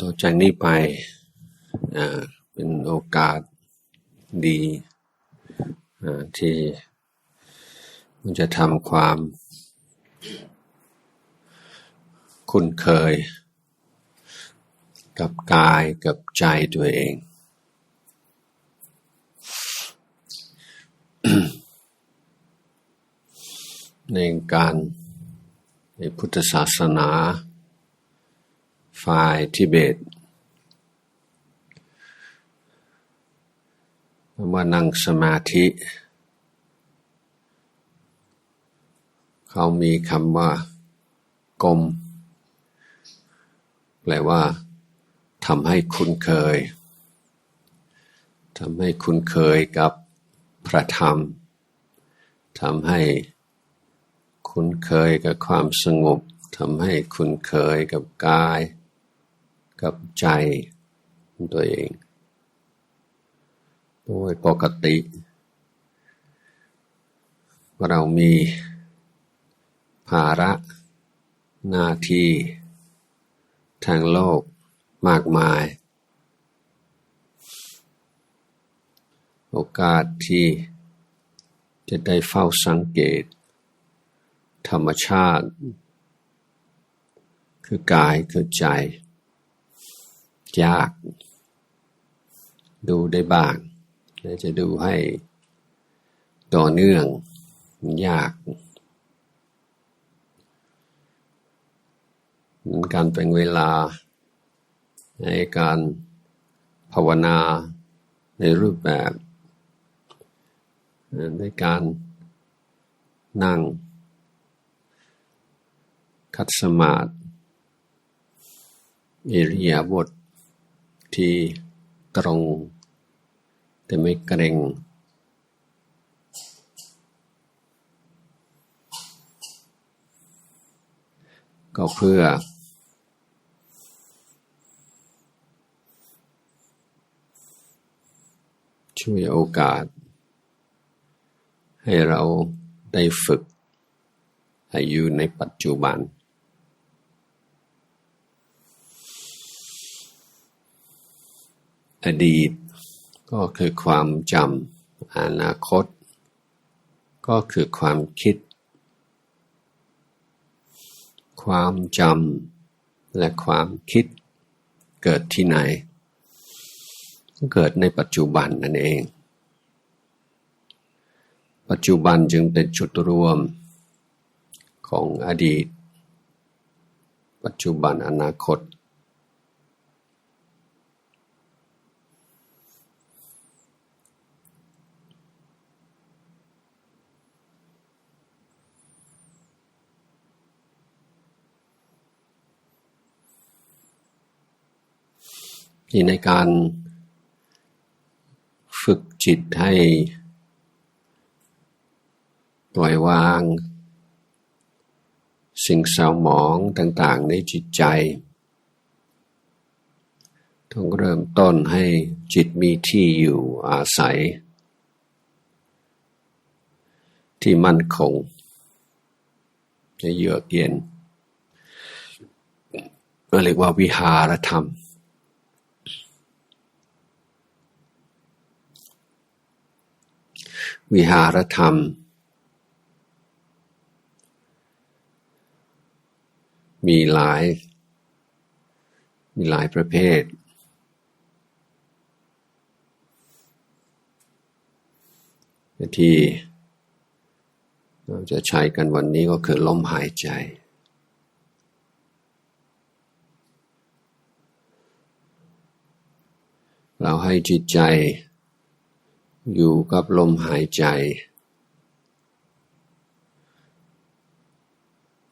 ต่อจากนี้ไปเป็นโอกาสดีที่มันจะทำความ คุ้นเคย กับกายกับใจตัวเอง ในการในพุทธศาสนา ฝ่ายทิเบตว่านั่งสมาธิ เขามีคำว่ากลมแปลว่าทำให้คุ้นเคยทำให้คุ้นเคยกับพระธรรมทำให้คุ้นเคยกับความสงบทำให้คุ้นเคยกับกาย กับใจตัวเอง โดยปกติ เรามีภาระหน้าที่ทางโลกมากมาย โอกาสที่จะได้เฝ้าสังเกต ธรรมชาติ คือกายคือใจ ยาก ดูได้บ้างแต่จะดูให้ต่อเนื่องยากการเป็นเวลาในการภาวนาในรูปแบบในการนั่ง คัดสมาธิอิริยาบถ ที่ตรง แต่ไม่เกรงก็เพื่อ ช่วยโอกาส ให้เราได้ฝึก ให้อยู่ในปัจจุบัน อดีต ก็คือความจำอนาคต ก็คือความคิด ความจำและความคิด เกิดที่ไหน เกิดในปัจจุบันนั่นเอง ปัจจุบันจึงเป็นจุดรวมของอดีต ปัจจุบันอนาคต ที่ในการฝึกจิตให้ปล่อยวาง สิ่งเศร้าหมองต่างๆ ในจิตใจ ต้องเริ่มต้นให้จิตมีที่อยู่อาศัย ที่มั่นคง จะเยือกเย็นเรียกว่าวิหารธรรม วิหารธรรม มีหลาย มีหลายประเภท ที่เราจะใช้กันวันนี้ก็คือลมหายใจเราให้จิตใจ อยู่กับลมหายใจ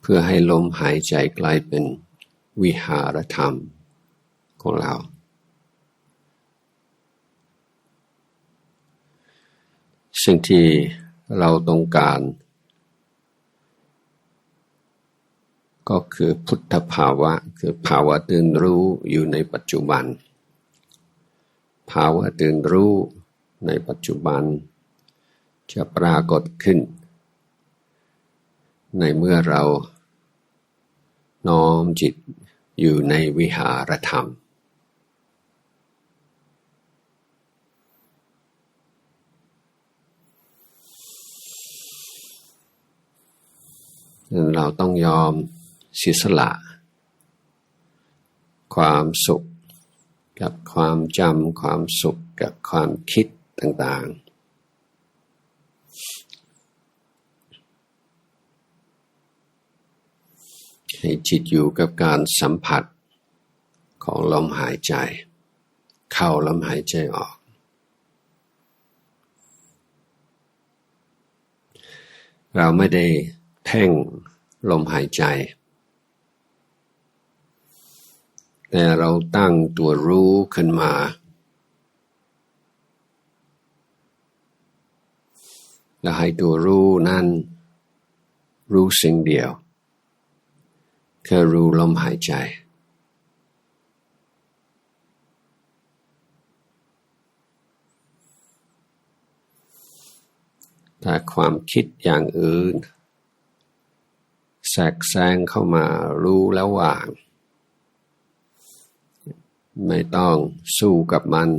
เพื่อให้ลมหายใจกลายเป็นวิหารธรรมของเรา สิ่งที่เราต้องการ ก็คือพุทธภาวะ คือภาวะตื่นรู้อยู่ในปัจจุบัน ภาวะตื่นรู้ ในปัจจุบัน จะปรากฏขึ้น ในเมื่อเรา น้อมจิตอยู่ในวิหารธรรม เราต้องยอมเสียสละ ความสุข กับความจำความสุขกับความคิด ต่างๆ ให้จิตอยู่กับการสัมผัสของลมหายใจ เข้าลมหายใจออก เราไม่ได้เพ่งลมหายใจ แต่เราตั้งตัวรู้ขึ้นมา และให้ตัวรู้นั่นรู้สิ่งเดียวคือรู้ลมหายใจถ้าความคิดอย่างอื่น แทรกแซงเข้ามารู้แล้ววาง ไม่ต้องสู้กับมัน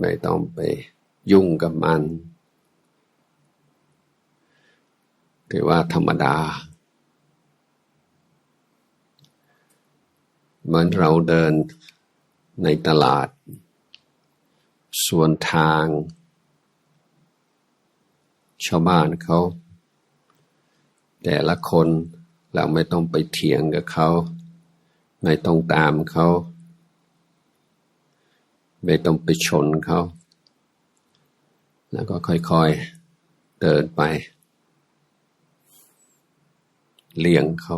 ไม่ต้องไปยุ่งกับมัน ถือว่าธรรมดา เหมือนเราเดินในตลาด ส่วนทาง ชาวบ้านเขา แต่ละคนเราไม่ต้องไปเถียงกับเขา ไม่ต้องตามเขา ไม่ต้องไปชนเขา แล้วก็ค่อยๆ เดินไป เลี้ยงเขา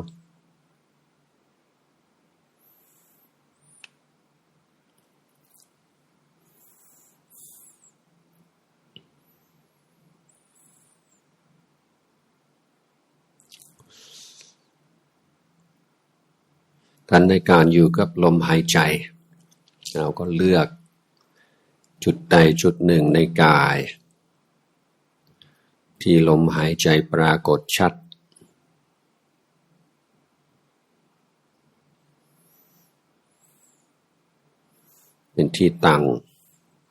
กันในการอยู่กับลมหายใจ เราก็เลือกจุดใดจุดหนึ่งในกาย ที่ลมหายใจปรากฏชัด เป็นที่ตั้ง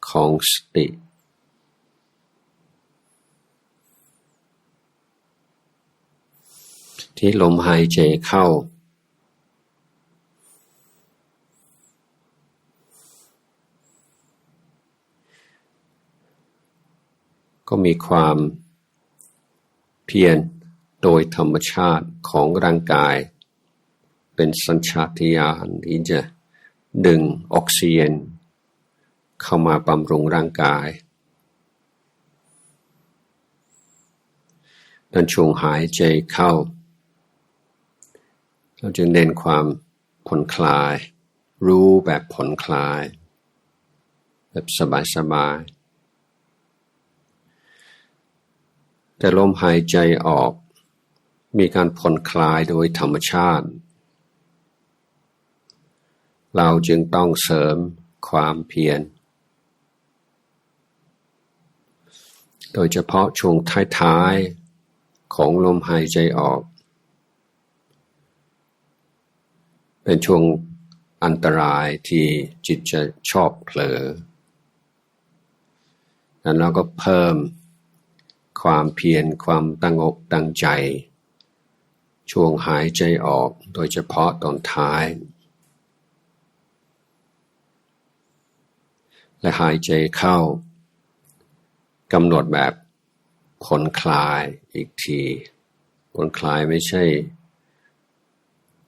ของสติ ที่ลมหายใจเข้า ก็มีความเพียรโดยธรรมชาติของร่างกาย เป็นสัญชาตญาณที่จะดึงออกซิเจน เข้ามาบำรุงร่างกายดันช่วงหายใจเข้า เราจึงเน้นความผ่อนคลาย รู้แบบผ่อนคลาย แบบสบายๆแต่ลมหายใจออก มีการผ่อนคลายโดยธรรมชาติ เราจึงต้องเสริมความเพียร โดยเฉพาะช่วงท้ายๆ ของลมหายใจออก เป็นช่วงอันตรายที่จิตจะชอบเผลอแล้วเราก็เพิ่มความเพียรความตั้งอกตั้งใจ ช่วงหายใจออกโดยเฉพาะตอนท้าย และหายใจเข้า กำหนดแบบผ่อนคลายอีกทีผ่อนคลายไม่ใช่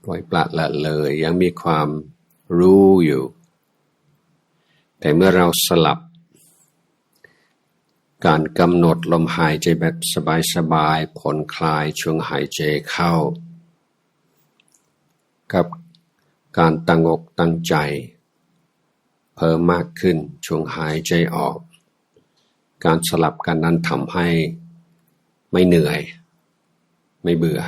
ปล่อยปละละเลย ยังมีความรู้อยู่ แต่เมื่อเราสลับ การกำหนดลมหายใจแบบสบายๆผ่อนคลายช่วงหายใจเข้า กับการตั้งอกตั้งใจ เพิ่มมากขึ้นช่วงหายใจออก การสลับกันนั้นทำให้ไม่เหนื่อย ไม่เบื่อ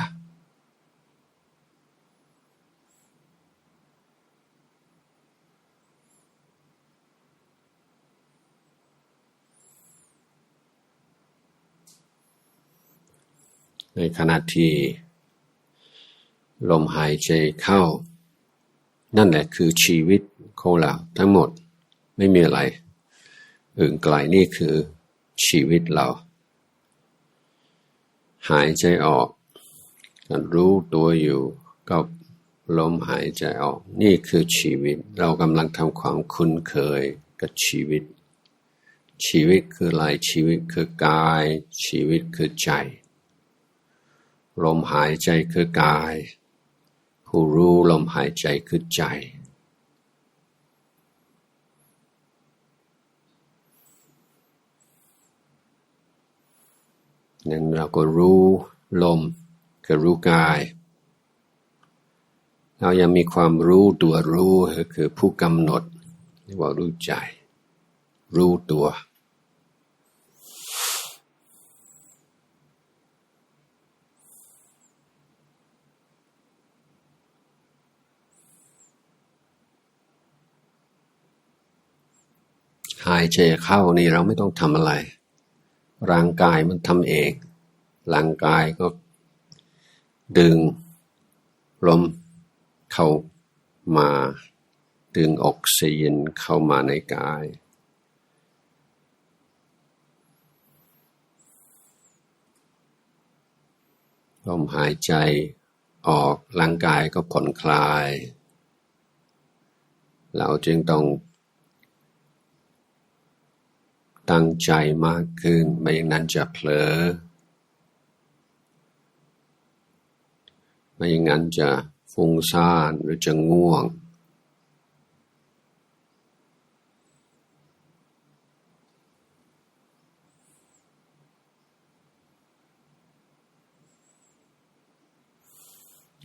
ในขณะที่ลมหายใจเข้า นั่นแหละคือชีวิตของเราทั้งหมดไม่มีอะไร อื่นไกลนี่คือ ชีวิตเรา หายใจออกการรู้ตัวอยู่กับลมหายใจออก นี่คือชีวิต เรากำลังทำความคุ้นเคยกับชีวิต ชีวิตคืออะไรชีวิตคือกาย ชีวิตคือใจ ลมหายใจคือกาย ผู้รู้ลมหายใจคือใจ นั้นเราก็รู้ลมคือรู้กาย เรายังมีความรู้ตัวรู้คือผู้กำหนดเรียกว่ารู้ใจ รู้ตัว หายใจเข้านี่เราไม่ต้องทำอะไร ร่างกายมันทำเอง ร่างกายก็ดึงลมเข้ามา ดึงออกซิเจนเข้ามาในกาย ลมหายใจออกร่างกายก็ผ่อนคลาย เราจึงต้อง ตั้งใจมากขึ้น ไม่อย่างนั้นจะเผลอ ไม่อย่างนั้นจะฟุ้งซ่านหรือจะง่วง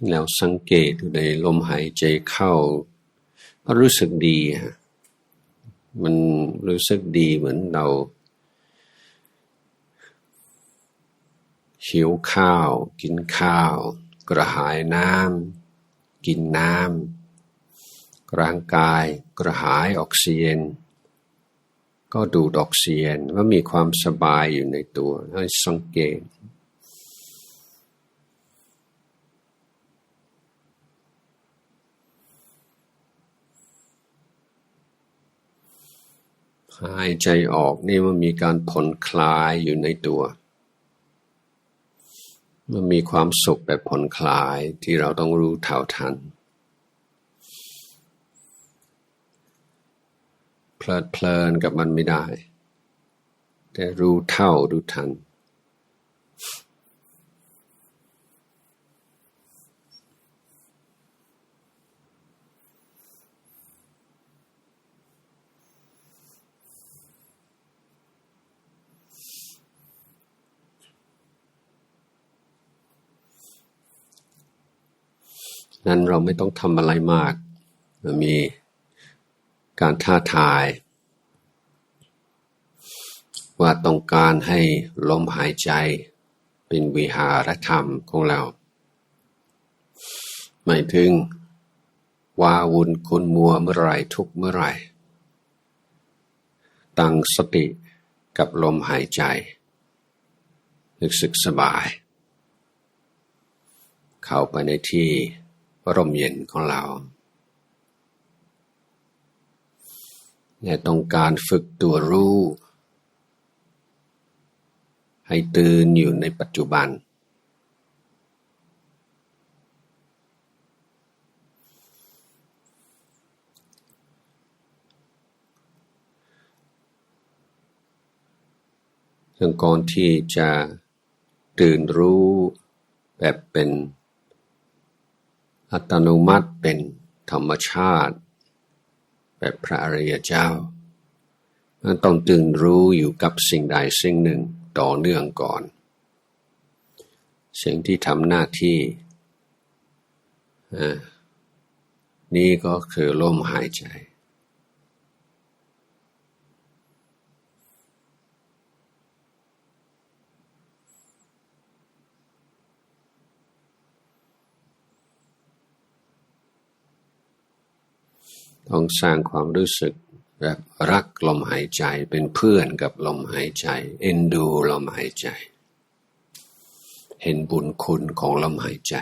แล้วสังเกตในลมหายใจเข้าก็รู้สึกดีฮะ มันรู้สึกดีเหมือนเราหิวข้าว กินข้าว กระหายน้ำกินน้ำร่างกายกระหายออกซิเจนก็ดูดออกซิเจนว่ามีความสบายอยู่ในตัวให้สังเกต หายใจออกนี่มันมีการผ่อนคลายอยู่ในตัว มันมีความสุขแบบผ่อนคลายที่เราต้องรู้เท่าทัน เพลิดเพลินกับมันไม่ได้ แต่รู้เท่ารู้ทัน นั้นเราไม่ต้องทำอะไรมากม,มีการท้าทาย ว่าต้องการให้ลมหายใจเป็นวิหารธรรมของเราไม่ถึงวาวุ่นคุณมัวเมื่อไรทุกเมื่อไรตั้งสติกับลมหายใจรู้สึกสบาย เข้าไปในที่ ร่มเย็นของเราและต้องการฝึกตัวรู้ ให้ตื่นอยู่ในปัจจุบัน ซึ่งก่อนที่จะตื่นรู้แบบเป็น อัตโนมัติเป็นธรรมชาติ แบบพระอริยเจ้าต้องตื่นรู้อยู่กับสิ่งใดสิ่งหนึ่งต่อเนื่องก่อน สิ่งที่ทำหน้าที่ นี่ก็คือลมหายใจ ต้องสร้างความรู้สึกแบบรักลมหายใจเป็นเพื่อนกับลมหายใจ เอ็นดูลมหายใจ เห็นบุญคุณของลมหายใจ